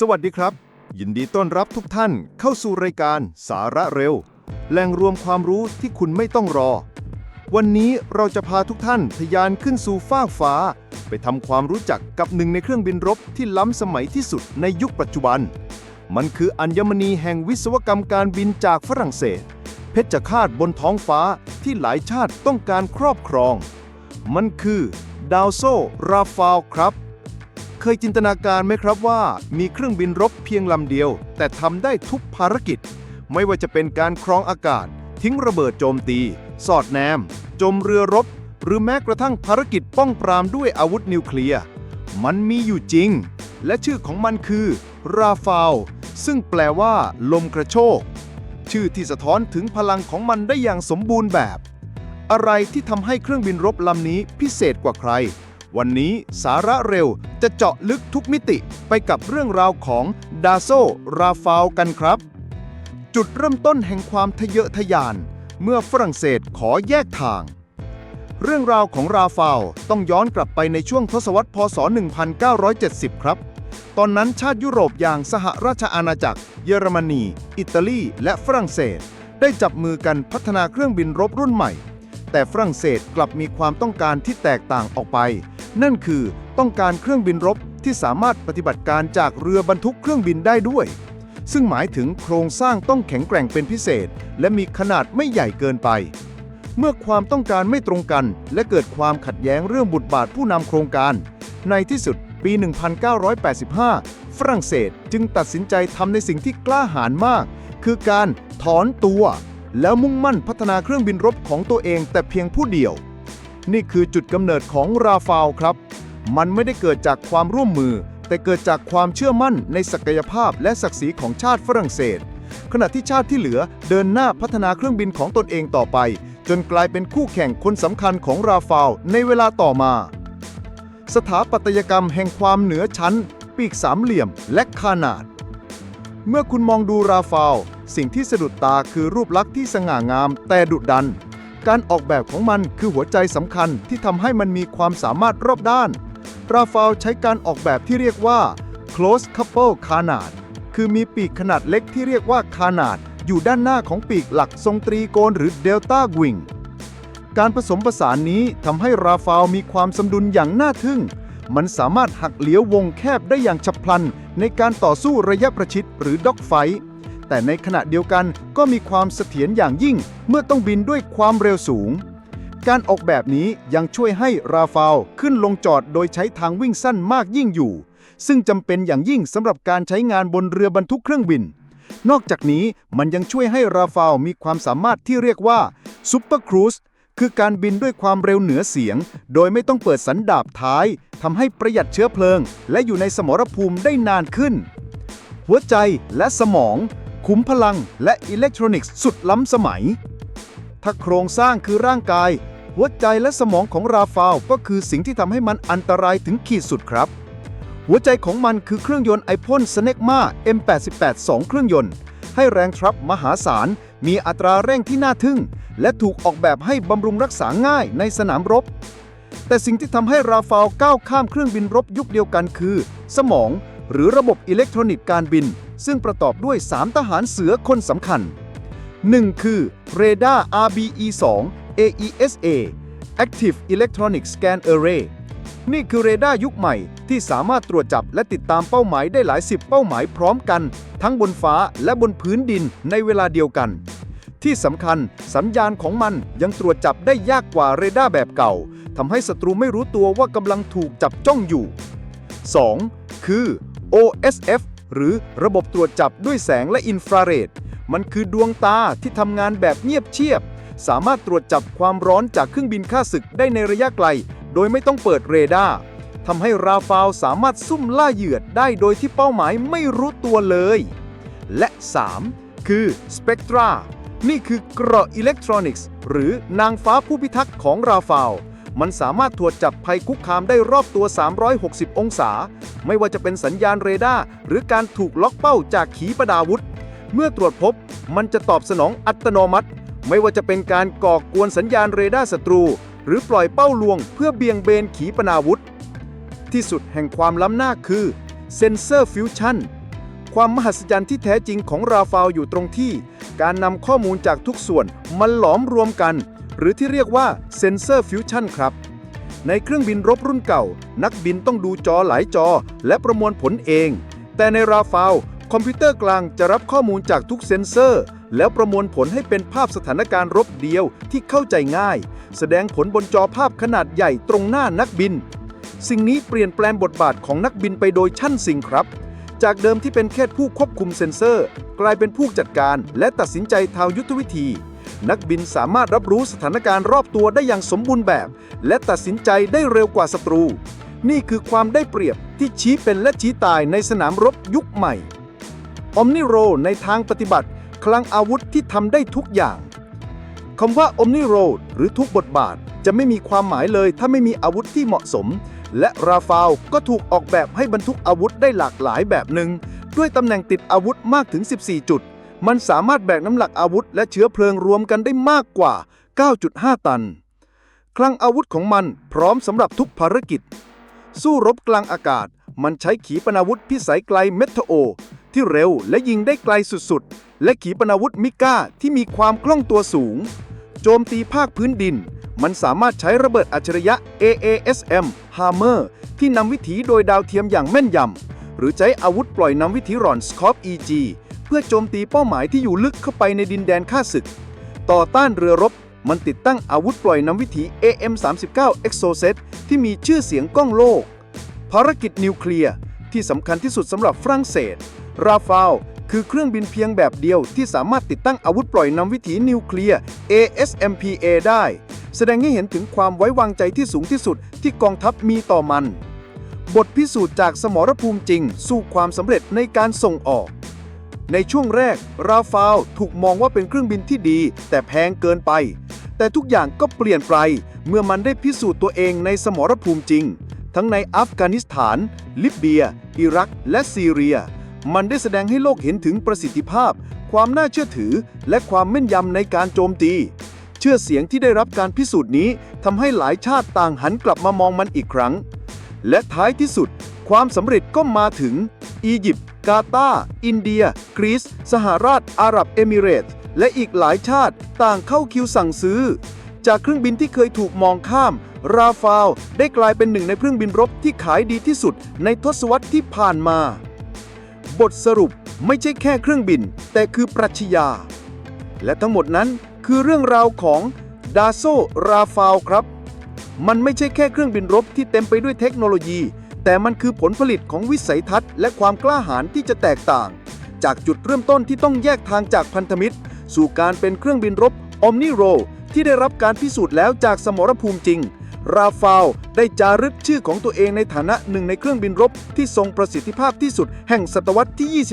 สวัสดีครับ ยินดีต้อนรับทุกท่านเข้าสู่รายการสาระเร็ว แหล่งรวมความรู้ที่คุณไม่ต้องรอ วันนี้เราจะพาทุกท่านทะยานขึ้นสู่ฟากฟ้า ไปทำความรู้จักกับหนึ่งในเครื่องบินรบที่ล้ำสมัยที่สุดในยุคปัจจุบัน มันคืออัญมณีแห่งวิศวกรรมการบินจากฝรั่งเศส เพชฌฆาตบนท้องฟ้าที่หลายชาติต้องการครอบครอง มันคือดาวโซราฟาลครับ เคยจินตนาการไหมครับว่า มีเครื่องบินรบเพียงลำเดียว แต่ทำได้ทุกภารกิจ ไม่ว่าจะเป็นการครองอากาศ ทิ้งระเบิดโจมตี สอดแนม จมเรือรบ หรือแม้กระทั่งภารกิจป้องปรามด้วยอาวุธนิวเคลียร์ มันมีอยู่จริง และชื่อของมันคือราฟาลซึ่งแปลว่า ลมกระโชก ชื่อที่สะท้อนถึงพลังของมันได้อย่างสมบูรณ์แบบ อะไรที่ทำให้เครื่องบินรบลำนี้พิเศษกว่าใคร วันนี้สาระเร็วจะเจาะลึกทุกมิติไปกับเรื่องราวของดาโซราฟาลกันครับ จุดเริ่มต้นแห่งความทะเยอทะยาน เมื่อฝรั่งเศสขอแยกทาง เรื่องราวของราฟาลต้องย้อนกลับไปในช่วงทศวรรษพศ 1970 ครับ ตอนนั้นชาติยุโรปอย่างสหราชอาณาจักร เยอรมนี อิตาลี และฝรั่งเศส ได้จับมือกันพัฒนาเครื่องบินรบรุ่นใหม่แต่ฝรั่งเศสกลับมีความต้องการที่แตกต่างออกไป นั่นคือต้องการเครื่องบินรบที่สามารถปฏิบัติการจากเรือบรรทุกเครื่องบินได้ด้วย ซึ่งหมายถึงโครงสร้างต้องแข็งแกร่งเป็นพิเศษ และมีขนาดไม่ใหญ่เกินไป เมื่อความต้องการไม่ตรงกัน และเกิดความขัดแย้งเรื่องบุตรบาทผู้นำโครงการ ในที่สุดปี 1985 ฝรั่งเศสจึงตัดสินใจทำในสิ่งที่กล้าหาญมาก คือการถอนตัว แล้วมุ่งมั่นพัฒนาเครื่องบินรบของตัวเองแต่เพียงผู้เดียว นี่คือจุดกำเนิดของราฟาลครับ มันไม่ได้เกิดจากความร่วมมือ แต่เกิดจากความเชื่อมั่นในศักยภาพและศักดิ์ศรีของชาติฝรั่งเศส ขณะที่ชาติที่เหลือเดินหน้าพัฒนาเครื่องบินของตนเองต่อไป จนกลายเป็นคู่แข่งคนสำคัญของราฟาลในเวลาต่อมา สถาปัตยกรรมแห่งความเหนือชั้น ปีกสามเหลี่ยมและขนาด เมื่อคุณมองดูราฟาลสิ่งที่สะดุดตาคือรูปลักษณ์ที่สง่างามแต่ดุดัน การออกแบบของมันคือหัวใจสำคัญที่ทำให้มันมีความสามารถรอบด้าน ราฟาลใช้การออกแบบที่เรียกว่า close couple ขนาด คือมีปีกขนาดเล็กที่เรียกว่าขนาด อยู่ด้านหน้าของปีกหลักทรงตรีโกณหรือเดลต้าวิงการผสมผสานนี้ทำให้ราฟาลมีความสมดุลอย่างน่าทึ่ง มันสามารถหักเหลียววงแคบได้อย่างฉับพลัน ในการต่อสู้ระยะประชิดหรือด็อกไฟท์ แต่ในขณะเดียวกันก็มีความเสถียรอย่างยิ่งเมื่อต้องบินด้วยความเร็วสูง การออกแบบนี้ยังช่วยให้ราฟาลขึ้นลงจอดโดยใช้ทางวิ่งสั้นมากยิ่งอยู่ ซึ่งจำเป็นอย่างยิ่งสำหรับการใช้งานบนเรือบรรทุกเครื่องบิน นอกจากนี้มันยังช่วยให้ราฟาลมีความสามารถที่เรียกว่าซูเปอร์ครูซคือการบินด้วยความเร็วเหนือเสียง โดยไม่ต้องเปิดสันดาบท้ายทำให้ประหยัดเชื้อเพลิง และอยู่ในสมรภูมิได้นานขึ้น หัวใจและสมอง ขุมพลังและอิเล็กทรอนิกส์สุดล้ำสมัย ถ้าโครงสร้างคือร่างกาย หัวใจและสมองของราฟาลก็คือสิ่งที่ทำให้มันอันตรายถึงขีดสุดครับ หัวใจของมันคือเครื่องยนต์ไอพ่นสเนกมา M88 2 เครื่องยนต์ ให้แรงทรัพมหาศาล มีอัตราเร่งที่น่าทึ่ง และถูกออกแบบให้บำรุงรักษาง่ายในสนามรบ แต่สิ่งที่ทำให้ราฟาลก้าวข้ามเครื่องบินรบยุคเดียวกันคือ สมอง หรือระบบอิเล็กทรอนิกส์การบิน ซึ่งประกอบด้วย 3 ทหารเสือคนสำคัญ 1. คือ Radar RBE2 AESA Active Electronic Scan Array นี่คือเรดาร์ยุคใหม่ที่สามารถตรวจจับและติดตามเป้าหมายได้หลายสิบเป้าหมายพร้อมกัน ทั้งบนฟ้าและบนพื้นดินในเวลาเดียวกัน ที่สำคัญสัญญาณของมันยังตรวจจับได้ยากกว่าเรดาร์แบบเก่าทำให้ศัตรูไม่รู้ตัวว่ากำลังถูกจับจ้องอยู่ 2. คือ OSF หรือระบบตรวจจับด้วยแสงและอินฟราเรด มันคือดวงตาที่ทำงานแบบเงียบเชียบ สามารถตรวจจับความร้อนจากเครื่องบินข้าศึกได้ในระยะไกล โดยไม่ต้องเปิดเรดาร์ทำให้ราฟาลสามารถซุ่มล่าเหยื่อได้โดยที่เป้าหมายไม่รู้ตัวเลย และ 3. คือ Spectra นี่คือเกราะอิเล็กทรอนิกส์ หรือนางฟ้าผู้พิทักษ์ของราฟาล มันสามารถตรวจจับภัยคุกคามได้รอบตัว 360 องศา ไม่ว่าจะเป็นสัญญาณเรดาร์หรือการถูกล็อกเป้าจากขีปนาวุธ เมื่อตรวจพบ มันจะตอบสนองอัตโนมัติ ไม่ว่าจะเป็นการก่อกวนสัญญาณเรดาร์ศัตรู หรือปล่อยเป้าลวงเพื่อเบี่ยงเบนขีปนาวุธ ที่สุดแห่งความล้ำหน้าคือเซนเซอร์ฟิวชั่นความมหัศจรรย์ที่แท้จริงของราฟาลอยู่ตรงที่ การนำข้อมูลจากทุกส่วนมาหลอมรวมกัน หรือที่เรียกว่าเซนเซอร์ฟิวชั่นครับ ในเครื่องบินรบรุ่นเก่า นักบินต้องดูจอหลายจอ และประมวลผลเอง แต่ในราฟาลคอมพิวเตอร์กลางจะรับข้อมูลจากทุกเซ็นเซอร์ แล้วประมวลผลให้เป็นภาพสถานการณ์รบเดียวที่เข้าใจง่าย แสดงผลบนจอภาพขนาดใหญ่ตรงหน้านักบิน สิ่งนี้เปลี่ยนแปลงบทบาทของนักบินไปโดยชั้นสิ่งครับ จากเดิมที่เป็นแค่ผู้ควบคุมเซ็นเซอร์ กลายเป็นผู้จัดการและตัดสินใจทางยุทธวิธี นักบินสามารถรับรู้สถานการณ์รอบตัวได้อย่างสมบูรณ์แบบ และตัดสินใจได้เร็วกว่าศัตรู นี่คือความได้เปรียบที่ชี้เป็นและชี้ตายในสนามรบยุคใหม่อมนิโรในทางปฏิบัติ คลังอาวุธที่ทำได้ทุกอย่างคำว่า Omni r o หรือทุกบทบาทจะไม่มีความหมายเลยถ้าไม่มีอาวุธที่เหมาะสม และราฟาลก็ถูกออกแบบให้บรรทุกอาวุธได้หลากหลายแบบหนึ่ง ด้วยตำแหน่งติดอาวุธมากถึง 14 จุด มันสามารถแบกน้ำหนักอาวุธและเชื้อเพลิงรวมกันได้มากกว่า 9.5 ตัน คลังอาวุธของมันพร้อมสำหรับทุกภารกิจ สู้รบกลางอากาศ มันใช้ขีปนาวุธพิสัยไกลเมทโอ ที่เร็วและยิงได้ไกลสุดๆ และขีปนาวุธมิก้าที่มีความคล่องตัวสูง โจมตีภาคพื้นดิน มันสามารถใช้ระเบิดอัจฉริยะ AASM Hammer ที่นำวิถีโดยดาวเทียมอย่างแม่นยำหรือใช้อาวุธปล่อยนำวิถีรอน s c o p EG เพื่อโจมตีเป้าหมายที่อยู่ลึกเข้าไปในดินแดนข้าศึก ต่อต้านเรือรบ มันติดตั้งอาวุธปล่อยนำวิถี AM39 Exocet ที่มีชื่อเสียงก้องโลก ภารกิจนิวเคลียร์ที่สำคัญที่สุดสำหรับฝรั่งเศส ราฟาลคือเครื่องบินเพียงแบบเดียวที่สามารถติดตั้งอาวุธปล่อยนำวิถีนิวเคลียร์ ASMPA ได้ แสดงให้เห็นถึงความไว้วางใจที่สูงที่สุดที่กองทัพมีต่อมัน บทพิสูจน์จากสมรภูมิจริง สู่ความสำเร็จในการส่งออก ในช่วงแรก ราฟาลถูกมองว่าเป็นเครื่องบินที่ดี แต่แพงเกินไป แต่ทุกอย่างก็เปลี่ยนไปเมื่อมันได้พิสูจน์ตัวเองในสมรภูมิจริง ทั้งในอัฟกานิสถาน ลิเบีย อิรัก และซีเรีย มันได้แสดงให้โลกเห็นถึงประสิทธิภาพ ความน่าเชื่อถือ และความแม่นยำในการโจมตี เชื่อเสียงที่ได้รับการพิสูจน์นี้ทำให้หลายชาติต่างหันกลับมามองมันอีกครั้ง และท้ายที่สุด ความสำเร็จก็มาถึง อียิปต์ กาตาร์อินเดีย กรีซสหราชอาหรับเอมิเรตส์และอีกหลายชาติต่างเข้าคิวสั่งซื้อ จากเครื่องบินที่เคยถูกมองข้าม ราฟาลได้กลายเป็นหนึ่งในเครื่องบินรบที่ขายดีที่สุดในทศวรรษที่ผ่านมา บทสรุปไม่ใช่แค่เครื่องบิน แต่คือปรัชญาและทั้งหมดนั้นคือเรื่องราวของดาโซราฟาลครับ มันไม่ใช่แค่เครื่องบินรบที่เต็มไปด้วยเทคโนโลยี แต่มันคือผลผลิตของวิสัยทัศน์และความกล้าหาญที่จะแตกต่าง จากจุดเริ่มต้นที่ต้องแยกทางจากพันธมิตร สู่การเป็นเครื่องบินรบ Omni r o ที่ได้รับการพิสูจน์แล้วจากสมรภูมิจริง ราฟาลได้จารึกชื่อของตัวเองในฐานะหนึ่งในเครื่องบินรบที่ทรงประสิทธิภาพที่สุดแห่งศตวรรษที่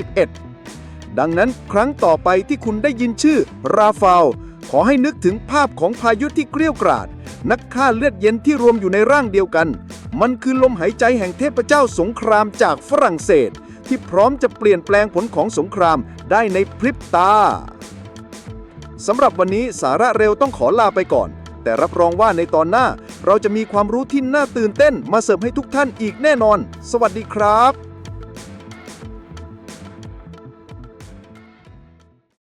21 ดังนั้นครั้งต่อไปที่คุณได้ยินชื่อ ราฟาลขอให้นึกถึงภาพของพายุที่เกลี้ยวกราดนักฆ่าเลือดเย็นที่รวมอยู่ในร่างเดียวกัน มันคือลมหายใจแห่งเทพเจ้าสงครามจากฝรั่งเศส ที่พร้อมจะเปลี่ยนแปลงผลของสงครามได้ในพริบตาสำหรับวันนี้สาระเร็วต้องขอลาไปก่อน แต่รับรองว่าในตอนหน้า เราจะมีความรู้ที่น่าตื่นเต้นมาเสิร์ฟให้ทุกท่านอีกแน่นอน สวัสดีครับ